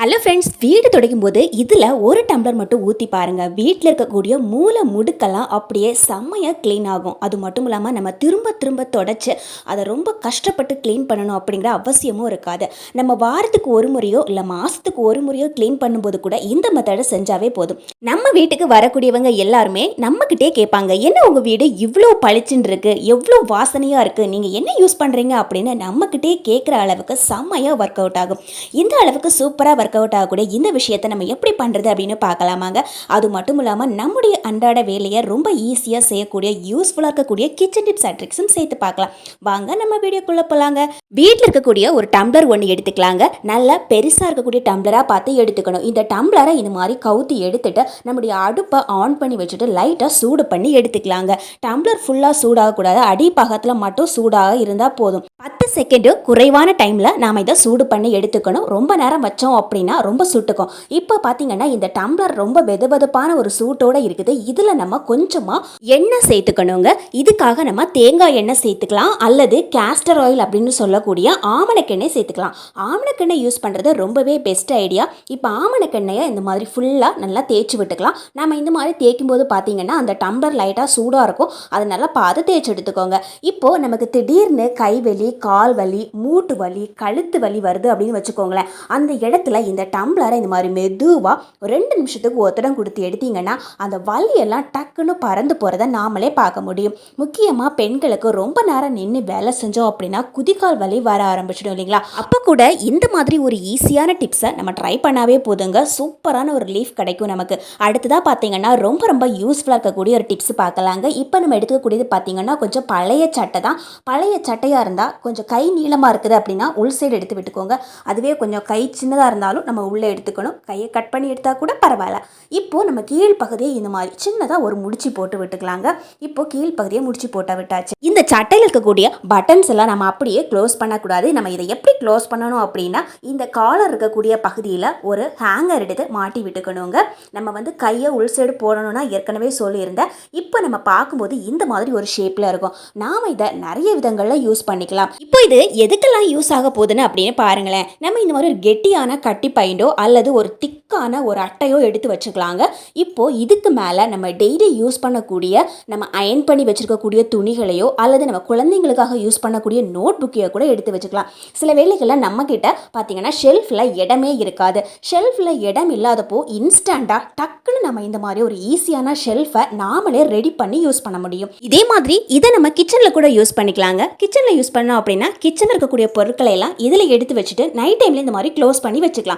Hello friends வீடு துடைக்கும் போது இதில் ஒரு டம்ளர் மட்டும் ஊற்றி பாருங்கள் வீட்டில் இருக்கக்கூடிய மூளை முடுக்கெல்லாம் அப்படியே செம்மையாக க்ளீன் ஆகும். அது மட்டும் இல்லாமல் நம்ம திரும்ப திரும்ப தொடச்சி அதை ரொம்ப கஷ்டப்பட்டு க்ளீன் பண்ணணும் அப்படிங்கிற அவசியமும் இருக்காது. நம்ம வாரத்துக்கு ஒரு முறையோ இல்லை மாதத்துக்கு ஒரு முறையோ க்ளீன் பண்ணும்போது கூட இந்த மெத்தடை செஞ்சாவே போதும். நம்ம வீட்டுக்கு வரக்கூடியவங்க எல்லாருமே நம்மக்கிட்டே கேட்பாங்க என்ன உங்கள் வீடு இவ்வளோ பளிச்சுன்னு இருக்குது எவ்வளோ வாசனையாக இருக்குது நீங்கள் என்ன யூஸ் பண்ணுறீங்க அப்படின்னு நம்மக்கிட்டே கேட்குற அளவுக்கு செம்மையாக ஒர்க் அவுட் ஆகும். இந்த அளவுக்கு சூப்பராக ஒர்க் அவுட் ஆகக்கூடிய இந்த விஷயத்தை நம்ம எப்படி பண்ணுறது அப்படின்னு பார்க்கலாமாங்க. அது மட்டும் இல்லாமல் நம்முடைய அன்றாட வேலையை ரொம்ப ஈஸியாக செய்யக்கூடிய யூஸ்ஃபுல்லாக இருக்கக்கூடிய கிச்சன் டிப்ஸ் அண்ட் ட்ரிக்ஸும் சேர்த்து பார்க்கலாம். வாங்க நம்ம வீடியோக்குள்ளே போகலாங்க வீட்டில் இருக்கக்கூடிய ஒரு டம்ளர் ஒன்று எடுத்துக்கலாங்க. நல்லா பெருசாக இருக்கக்கூடிய டம்ளராக பார்த்து எடுத்துக்கணும். இந்த டம்ளரை இந்த மாதிரி கவுத்தி எடுத்துட்டு நம்முடைய அடுப்பை ஆன் பண்ணி வச்சுட்டு லைட்டாக சூடு பண்ணி எடுத்துக்கலாங்க. டம்ளர் ஃபுல்லாக சூடாகக்கூடாது. அடிப்பாகத்தில் மட்டும் சூடாக இருந்தால் போதும். பத்து செகண்டு குறைவான டைமில் நாம் இதை சூடு பண்ணி எடுத்துக்கணும். ரொம்ப நேரம் வச்சோம் அப்படின்னா ரொம்ப சுட்டுக்கும். இப்போ பார்த்தீங்கன்னா இந்த டம்ளர் ரொம்ப வெதுவெதுப்பான ஒரு சூட்டோடு இருக்குது. இதில் நம்ம கொஞ்சமாக எண்ணெய் சேர்த்துக்கணுங்க. இதுக்காக நம்ம தேங்காய் எண்ணெய் சேர்த்துக்கலாம். அல்லது கேஸ்டர் ஆயில் அப்படின்னு சொல்லக்கூடிய ஆமணக்கெண்ணெய் சேர்த்துக்கலாம். ஆமணக்கெண்ணெய் யூஸ் பண்ணுறது ரொம்பவே பெஸ்ட் ஐடியா இப்போ ஆமணக்கெண்ணெயை இந்த மாதிரி ஃபுல்லாக நல்லா தேய்ச்சி விட்டுக்கலாம். நம்ம இந்த மாதிரி தேய்க்கும் போது பார்த்தீங்கன்னா அந்த டம்ளர் லைட்டாக சூடாக இருக்கும். அதை நல்லா பார்த்து தேய்ச்சி எடுத்துக்கோங்க. இப்போது நமக்கு திடீர்னு கைவலி கால் வலி மூட்டு வலி கழுத்து வலி வருது அப்படின்னு வச்சுக்கோங்களேன். அந்த இடத்துல இந்த டம்ளரை இந்த மாதிரி மெதுவாக ரெண்டு நிமிஷத்துக்கு ஒத்தடம் கொடுத்து எடுத்தீங்கன்னா அந்த வலியெல்லாம் டக்குன்னு பறந்து போகிறத நாமளே பார்க்க முடியும். முக்கியமாக பெண்களுக்கு ரொம்ப நேரம் நின்று வேலை செஞ்சோம் அப்படின்னா குதிகால் வலி வர ஆரம்பிச்சிடும் இல்லைங்களா? அப்போ கூட இந்த மாதிரி ஒரு ஈஸியான டிப்ஸை நம்ம ட்ரை பண்ணாவே போதுங்க. சூப்பரான ஒரு லீஃப் கிடைக்கும் நமக்கு. அடுத்ததாக பார்த்தீங்கன்னா ரொம்ப ரொம்ப யூஸ்ஃபுல்லாக இருக்கக்கூடிய ஒரு டிப்ஸ் பார்க்கலாங்க. இப்போ நம்ம எடுக்கக்கூடியது பார்த்தீங்கன்னா கொஞ்சம் பழைய சட்டை தான். பழைய சட்டையாக இருந்தால் கொஞ்சம் கை நீளமாக இருக்குது அப்படின்னா உள் சைடு எடுத்து விட்டுக்கோங்க. அதுவே கொஞ்சம் கை சின்னதாக இருந்தாலும் நம்ம உள்ளே எடுத்துக்கணும். கையை கட் பண்ணி எடுத்தால் கூட பரவாயில்ல. இப்போது நம்ம கீழ்ப்பகுதியை இந்த மாதிரி சின்னதாக ஒரு முடிச்சு போட்டு விட்டுக்கலாங்க. இப்போ கீழ் பகுதியை முடிச்சு போட்டால் விட்டாச்சு. இந்த சட்டையில் இருக்கக்கூடிய பட்டன்ஸ் எல்லாம் நம்ம அப்படியே க்ளோஸ் பண்ணக்கூடாது. நம்ம இதை எப்படி க்ளோஸ் பண்ணணும் அப்படின்னா இந்த காலர் இருக்கக்கூடிய பகுதியில் ஒரு ஹேங்கர் எடுத்து மாட்டி விட்டுக்கணுங்க. நம்ம வந்து கையை உள் சைடு போடணும்னா ஏற்கனவே சொல்லியிருந்தேன். இப்போ நம்ம பார்க்கும்போது இந்த மாதிரி ஒரு ஷேப்பில் இருக்கும். நாம் இதை நிறைய விதங்களில் யூஸ் பண்ணிக்கலாம். இப்போ இது எதுக்கெல்லாம் யூஸ் ஆக போகுதுன்னு அப்படின்னு பாருங்களேன். நம்ம இந்த மாதிரி ஒரு கெட்டியான கட்டி பைண்டோ அல்லது ஒரு திக்கான ஒரு அட்டையோ எடுத்து வச்சுக்கலாங்க. இப்போ இதுக்கு மேலே நம்ம டெய்லி யூஸ் பண்ணக்கூடிய நம்ம அயன் பண்ணி வச்சுருக்கக்கூடிய துணிகளையோ அல்லது நம்ம குழந்தைங்களுக்காக யூஸ் பண்ணக்கூடிய நோட் புக்கையோ கூட எடுத்து வச்சுக்கலாம். சில வேலைகளில் நம்மக்கிட்ட பார்த்தீங்கன்னா ஷெல்ஃபில் இடமே இருக்காது. ஷெல்ஃபில் இடம் இல்லாதப்போ இன்ஸ்டண்ட்டாக டக்குன்னு நம்ம இந்த மாதிரி ஒரு ஈஸியான ஷெல்ஃபை நாமளே ரெடி பண்ணி யூஸ் பண்ண முடியும். இதே மாதிரி இதை நம்ம கிச்சனில் கூட யூஸ் பண்ணிக்கலாங்க. கிச்சனில் யூஸ் பண்ணோம் அப்படின்னா கிச்சனில் இருக்கக்கூடிய பொருட்களை எல்லாம் இதில் எடுத்து வச்சுட்டு நைட் டைமில் இந்த மாதிரி க்ளோஸ் பண்ணி வச்சுக்கலாம்.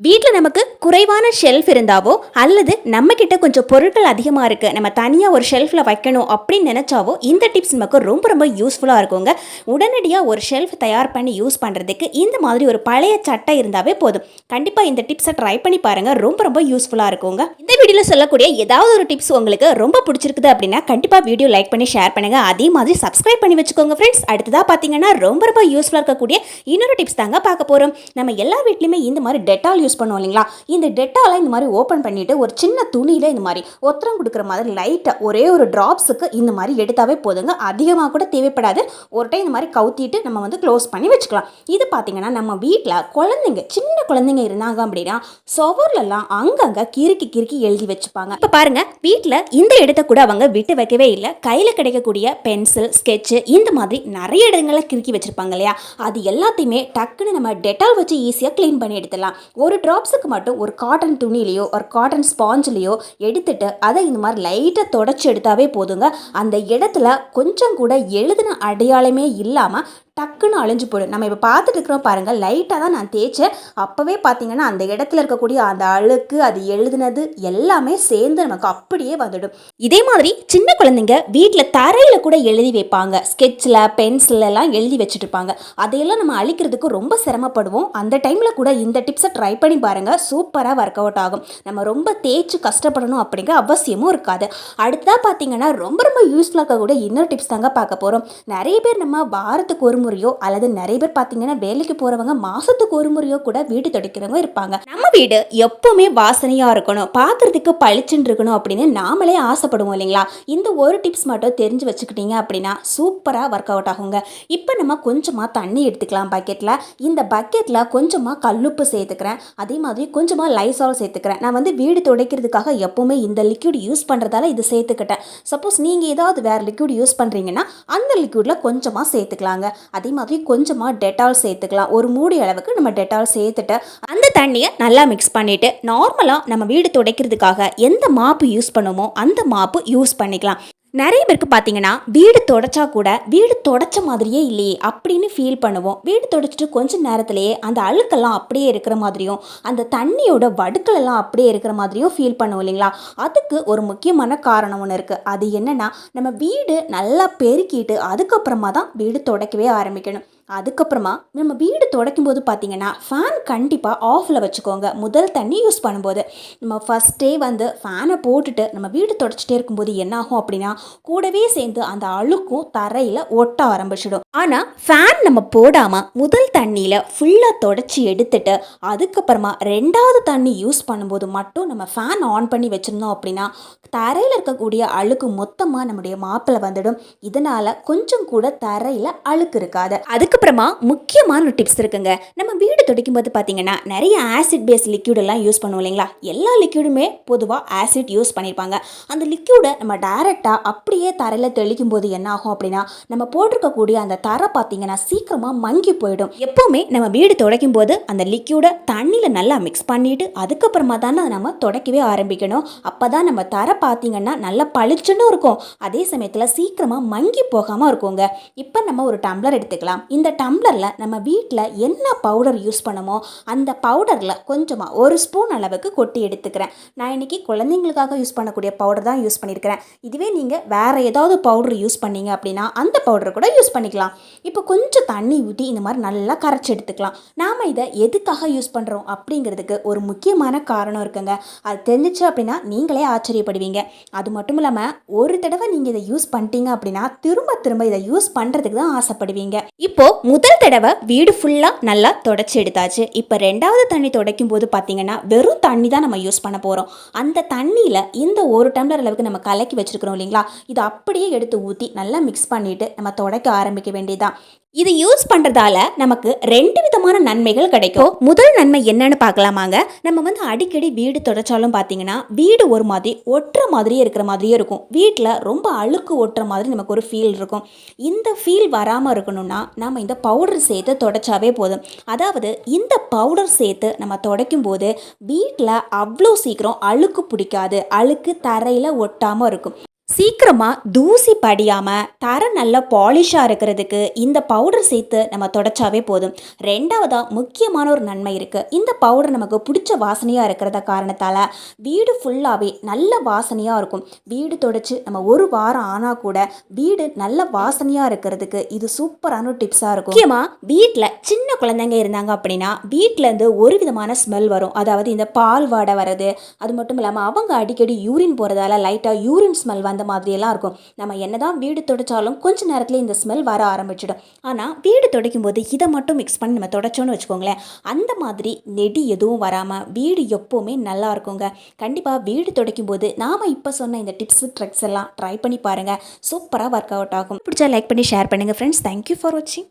வீட்டில் நமக்கு குறைவான ஷெல்ஃப் இருந்தாவோ அல்லது நம்ம கிட்ட கொஞ்சம் பொருட்கள் அதிகமாக இருக்குது நம்ம தனியாக ஒரு ஷெல்ஃபில் வைக்கணும் அப்படின்னு நினச்சாவோ இந்த டிப்ஸ் நமக்கு ரொம்ப ரொம்ப யூஸ்ஃபுல்லாக இருக்குங்க. உடனடியாக ஒரு ஷெல்ஃப் தயார் பண்ணி யூஸ் பண்ணுறதுக்கு இந்த மாதிரி ஒரு பழைய சட்டை இருந்தாவே போதும். கண்டிப்பாக இந்த டிப்ஸை ட்ரை பண்ணி பாருங்கள் ரொம்ப ரொம்ப யூஸ்ஃபுல்லாக இருக்குங்க. இந்த வீடியோவில் சொல்லக்கூடிய ஏதாவது ஒரு டிப்ஸ் உங்களுக்கு ரொம்ப பிடிச்சிருக்குது அப்படின்னா கண்டிப்பாக வீடியோ லைக் பண்ணி ஷேர் பண்ணுங்கள் அதே மாதிரி சப்ஸ்கிரைப் பண்ணி வச்சுக்கோங்க ஃப்ரெண்ட்ஸ் அடுத்ததாக பார்த்தீங்கன்னா ரொம்ப ரொம்ப யூஸ்ஃபுல்லாக இருக்கக்கூடிய இன்னொரு டிப்ஸ் தாங்க பார்க்க போகிறோம் நம்ம எல்லா வீட்லையுமே இந்த மாதிரி டெட்டால் யூஸ் பண்ணுவோம் இல்லைங்களா? இந்த டெட்டாலை இந்த மாதிரி ஓப்பன் பண்ணிவிட்டு ஒரு சின்ன துணியில் இந்த மாதிரி ஒத்தரம் கொடுக்குற மாதிரி லைட்டாக ஒரே ஒரு ட்ராப்ஸுக்கு இந்த மாதிரி எடுத்தாவே போதுங்க. அதிகமாக கூட தேவைப்படாது. ஒரு டைம் இந்த மாதிரி கவுத்திட்டு நம்ம வந்து க்ளோஸ் பண்ணி வச்சுக்கலாம். இது பார்த்தீங்கன்னா நம்ம வீட்டில் குழந்தைங்க சின்ன குழந்தைங்க இருந்தாங்க அப்படின்னா சுவர்லலாம் அங்கங்கே கிறுக்கி கிறுக்கி எழுதி வச்சுப்பாங்க. இப்போ பாருங்க வீட்டில் இந்த இடத்த கூட அவங்க விட்டு வைக்கவே இல்லை. கையில் கிடைக்கக்கூடிய பென்சில் ஸ்கெட்சு இந்த மாதிரி நிறைய இடங்களில் கிறுக்கி வச்சுருப்பாங்க இல்லையா? அது எல்லாத்தையுமே டக்குன்னு நம்ம டெட்டால் வச்சு ஈஸியாக க்ளீன் பண்ணி எடுத்துடலாம். ஒரு ட்ராப்ஸுக்கு மட்டும் ஒரு காட்டன் துணிலேயோ ஒரு காட்டன் ஸ்பாஞ்சிலையோ எடுத்துட்டு அதை இந்த மாதிரி லைட்டாக தொடச்சி எடுத்தாவே போதுங்க. அந்த இடத்துல கொஞ்சம் கூட எழுதின அடையாளமே இல்லாமல் டக்குன்னு அழிஞ்சு போயிடும். நம்ம இப்போ பார்த்துட்டு இருக்கிறோம் பாருங்கள் லைட்டாக தான் நான் தேய்ச்சேன். அப்போவே பார்த்தீங்கன்னா அந்த இடத்துல இருக்கக்கூடிய அந்த அழுக்கு அது எழுதுனது எல்லாமே சேர்ந்து நமக்கு அப்படியே வந்துடும். இதே மாதிரி சின்ன குழந்தைங்க வீட்டில் தரையில் கூட எழுதி வைப்பாங்க. ஸ்கெட்சில் பென்சில் எல்லாம் எழுதி வச்சுட்டு இருப்பாங்க அதையெல்லாம் நம்ம அழிக்கிறதுக்கு ரொம்ப சிரமப்படுவோம். அந்த டைமில் கூட இந்த டிப்ஸை ட்ரை பண்ணி பாருங்கள் சூப்பராக ஒர்க் அவுட் ஆகும். நம்ம ரொம்ப தேய்ச்சி கஷ்டப்படணும் அப்படிங்கிற அவசியமும் இருக்காது. அடுத்ததாக பார்த்தீங்கன்னா ரொம்ப ரொம்ப யூஸ்ஃபுல்லாக கூட இன்னொரு டிப்ஸ் தாங்க பார்க்க போகிறோம் நிறைய பேர் நம்ம வாரத்துக்கு ஒரு முறை முறையோ அல்லது நிறைய பேர் பார்த்தீங்கன்னா வேலைக்கு போகிறவங்க மாதத்துக்கு ஒரு முறையோ கூட வீடு துடைக்கிறவங்க இருப்பாங்க. நம்ம வீடு எப்பவுமே வாசனையாக இருக்கணும். பார்க்கறதுக்கு பளிச்சுன்னு இருக்கணும் அப்படின்னு நாமளே ஆசைப்படுவோம் இல்லைங்களா? இந்த ஒரு டிப்ஸ் மட்டும் தெரிஞ்சு வச்சுக்கிட்டீங்க அப்படின்னா சூப்பராக ஒர்க் அவுட் ஆகுங்க. இப்போ நம்ம கொஞ்சமாக தண்ணி எடுத்துக்கலாம் பக்கெட்டில் இந்த பக்கெட்டில் கொஞ்சமாக கல்லுப்பு சேர்த்துக்கிறேன். அதே மாதிரி கொஞ்சமாக லைசால் சேர்த்துக்கிறேன். நான் வந்து வீடு துடைக்கிறதுக்காக எப்போவுமே இந்த லிக்விட் யூஸ் பண்ணுறதால இது சேர்த்துக்கிட்டேன். சப்போஸ் நீங்கள் ஏதாவது வேறு லிக்விட் யூஸ் பண்ணுறீங்கன்னா அந்த லிக்விடில் கொஞ்சமாக சேர்த்துக்கலாங்க. அதே மாதிரி கொஞ்சமாக டெட்டால் சேர்த்துக்கலாம். ஒரு மூடி அளவுக்கு நம்ம டெட்டால் சேர்த்துட்டு அந்த தண்ணியை நல்லா மிக்ஸ் பண்ணிவிட்டு நார்மலாக நம்ம வீடு துடைக்கிறதுக்காக எந்த மாப்பு யூஸ் பண்ணுமோ அந்த மாப்பு யூஸ் பண்ணிக்கலாம். நிறைய பேருக்கு பார்த்தீங்கன்னா வீடு தொடச்சா கூட வீடு தொடச்ச மாதிரியே இல்லையே அப்படின்னு ஃபீல் பண்ணுவோம். வீடு தொடச்சிட்டு கொஞ்ச நேரத்திலேயே அந்த அழுக்கெல்லாம் அப்படியே இருக்கிற மாதிரியும் அந்த தண்ணியோட வடுக்கலெல்லாம் அப்படியே இருக்கிற மாதிரியும் ஃபீல் பண்ணுவோம் இல்லைங்களா? அதுக்கு ஒரு முக்கியமான காரணம் ஒன்று இருக்குது அது என்னென்னா நம்ம வீடு நல்லா பெருக்கிட்டு அதுக்கப்புறமா தான் வீடு துடைக்கவே ஆரம்பிக்கணும். அதுக்கப்புறமா நம்ம வீடு துடைக்கும் போது பார்த்தீங்கன்னா ஃபேன் கண்டிப்பாக ஆஃபில் வச்சுக்கோங்க. முதல் தண்ணி யூஸ் பண்ணும்போது நம்ம ஃபஸ்ட்டே வந்து ஃபேனை போட்டுட்டு நம்ம வீடு துடைச்சிட்டே இருக்கும்போது என்னாகும் அப்படின்னா கூடவே சேர்ந்து அந்த அழுக்கும் தரையில் ஒட்ட ஆரம்பிச்சிடும். ஆனால் ஃபேன் நம்ம போடாமல் முதல் தண்ணியில் ஃபுல்லாக தொடச்சி எடுத்துட்டு அதுக்கப்புறமா ரெண்டாவது தண்ணி யூஸ் பண்ணும்போது மட்டும் நம்ம ஃபேன் ஆன் பண்ணி வச்சுருந்தோம் அப்படின்னா தரையில் இருக்கக்கூடிய அழுக்கு மொத்தமாக நம்முடைய மாப்பிள்ளை வந்துடும். இதனால் கொஞ்சம் கூட தரையில் அழுக்கு இருக்காது. அதுக்கு அதுக்கப்புறமா முக்கியமான ஒரு டிப்ஸ் இருக்குங்க. நம்ம வீடு துடைக்கும் போது பார்த்தீங்கன்னா நிறைய ஆசிட் பேஸ் லிக்யூட் எல்லாம் யூஸ் பண்ணுவோம் இல்லைங்களா? எல்லா லிக்யூடுமே பொதுவாக ஆசிட் யூஸ் பண்ணியிருப்பாங்க அந்த லிக்யூடை நம்ம டைரெக்டாக அப்படியே தரையில் தெளிக்கும் போது என்ன ஆகும் அப்படின்னா நம்ம போட்டிருக்கக்கூடிய அந்த தரை பார்த்தீங்கன்னா சீக்கிரமாக மங்கி போயிடும். எப்போவுமே நம்ம வீடு துடைக்கும் போது அந்த லிக்யூடை தண்ணியில் நல்லா மிக்ஸ் பண்ணிட்டு அதுக்கப்புறமா தானே நம்ம துடைக்கவே ஆரம்பிக்கணும். அப்போ தான் நம்ம தரை பார்த்தீங்கன்னா நல்லா பளிச்சுன்னு இருக்கும். அதே சமயத்தில் சீக்கிரமாக மங்கி போகாமல் இருக்குங்க. இப்போ நம்ம ஒரு டம்ளர் எடுத்துக்கலாம். இந்த டம்ளரில் நம்ம வீட்டில் என்ன பவுடர் யூஸ் பண்ணமோ அந்த பவுடரில் கொஞ்சமாக ஒரு ஸ்பூன் அளவுக்கு கொட்டி எடுத்துக்கிறேன். நான் இன்றைக்கி குழந்தைங்களுக்காக யூஸ் பண்ணக்கூடிய பவுடர் தான் யூஸ் பண்ணியிருக்கிறேன் இதுவே நீங்கள் வேறு ஏதாவது பவுடர் யூஸ் பண்ணீங்க அப்படின்னா அந்த பவுடர் கூட யூஸ் பண்ணிக்கலாம். இப்போ கொஞ்சம் தண்ணி ஊற்றி இந்த மாதிரி நல்லா கரைச்சி எடுத்துக்கலாம். நாம் இதை எதுக்காக யூஸ் பண்ணுறோம் அப்படிங்கிறதுக்கு ஒரு முக்கியமான காரணம் இருக்குங்க. அது தெரிஞ்சிச்சு அப்படின்னா நீங்களே ஆச்சரியப்படுவீங்க. அது மட்டும் இல்லாமல் ஒரு தடவை நீங்கள் இதை யூஸ் பண்ணிட்டீங்க அப்படின்னா திரும்ப திரும்ப இதை யூஸ் பண்ணுறதுக்கு தான் ஆசைப்படுவீங்க. இப்போ முதல் தடவை வீடு ஃபுல்லாக நல்லா தொடச்சி எடுத்தாச்சு. இப்போ ரெண்டாவது தண்ணி துடைக்கும் போது பார்த்தீங்கன்னா வெறும் தண்ணி தான் நம்ம யூஸ் பண்ண போகிறோம் அந்த தண்ணியில் இந்த ஒரு டம்ளர் அளவுக்கு நம்ம கலக்கி வச்சிருக்கிறோம் இல்லைங்களா? இதை அப்படியே எடுத்து ஊற்றி நல்லா மிக்ஸ் பண்ணிவிட்டு நம்ம துடைக்க ஆரம்பிக்க வேண்டியதுதான். இது யூஸ் பண்ணுறதால நமக்கு ரெண்டு விதமான நன்மைகள் கிடைக்கும். முதல் நன்மை என்னன்னு பார்க்கலாமாங்க. நம்ம வந்து அடிக்கடி வீடு தொடச்சாலும் பார்த்தீங்கன்னா வீடு ஒரு மாதிரி ஒட்டுற மாதிரியே இருக்கிற மாதிரியே இருக்கும். வீட்டில் ரொம்ப அழுக்கு ஒட்டுற மாதிரி நமக்கு ஒரு ஃபீல் இருக்கும். இந்த ஃபீல் வராமல் இருக்கணும்னா நம்ம இந்த பவுடர் சேர்த்து தொடச்சாவே போதும். அதாவது இந்த பவுடர் சேர்த்து நம்ம துடைக்கும் போது வீட்டில் அவ்வளோ சீக்கிரம் அழுக்கு பிடிக்காது. அழுக்கு தரையில் ஒட்டாமல் இருக்கும். சீக்கிரமாக தூசி படியாமல் தர நல்ல பாலிஷாக இருக்கிறதுக்கு இந்த பவுடர் சேர்த்து நம்ம தொடச்சாவே போதும். ரெண்டாவதாக முக்கியமான ஒரு நன்மை இருக்குது இந்த பவுடர் நமக்கு பிடிச்ச வாசனையாக இருக்கிறத காரணத்தால் வீடு ஃபுல்லாகவே நல்ல வாசனையாக இருக்கும். வீடு தொடச்சி நம்ம ஒரு வாரம் ஆனால் கூட வீடு நல்ல வாசனையாக இருக்கிறதுக்கு இது சூப்பரான ஒரு டிப்ஸாக இருக்கும். முக்கியமாக வீட்டில் சின்ன குழந்தைங்க இருந்தாங்க அப்படின்னா வீட்டிலேருந்து ஒரு விதமான ஸ்மெல் வரும். அதாவது இந்த பால் வாடை வர்றது அது மட்டும் இல்லாமல் அவங்க அடிக்கடி யூரின் போகிறதால லைட்டாக யூரின் ஸ்மெல் வந்து அந்த மாதிரியெல்லாம் இருக்கும். நம்ம என்னதான் வீடு துடைச்சாலும் கொஞ்ச நேரத்தில் இந்த ஸ்மெல் வர ஆரம்பிச்சிடும். ஆனால் வீடு துடைக்கும் போது இதை மட்டும் மிக்ஸ் பண்ணி நம்ம துடைச்சோன்னு வச்சுக்கோங்களேன். அந்த மாதிரி நெடி எதுவும் வராமல் வீடு எப்போவுமே நல்லா இருக்குங்க. கண்டிப்பாக வீடு துடைக்கும் போது நாம் இப்போ சொன்ன இந்த டிப்ஸ் ட்ரிக்ஸ் எல்லாம் ட்ரை பண்ணி பாருங்கள் சூப்பராக ஒர்க் அவுட் ஆகும். பிடிச்சா லைக் பண்ணி ஷேர் பண்ணுங்கள் ஃப்ரெண்ட்ஸ் தேங்க்யூ ஃபார் வாட்சிங்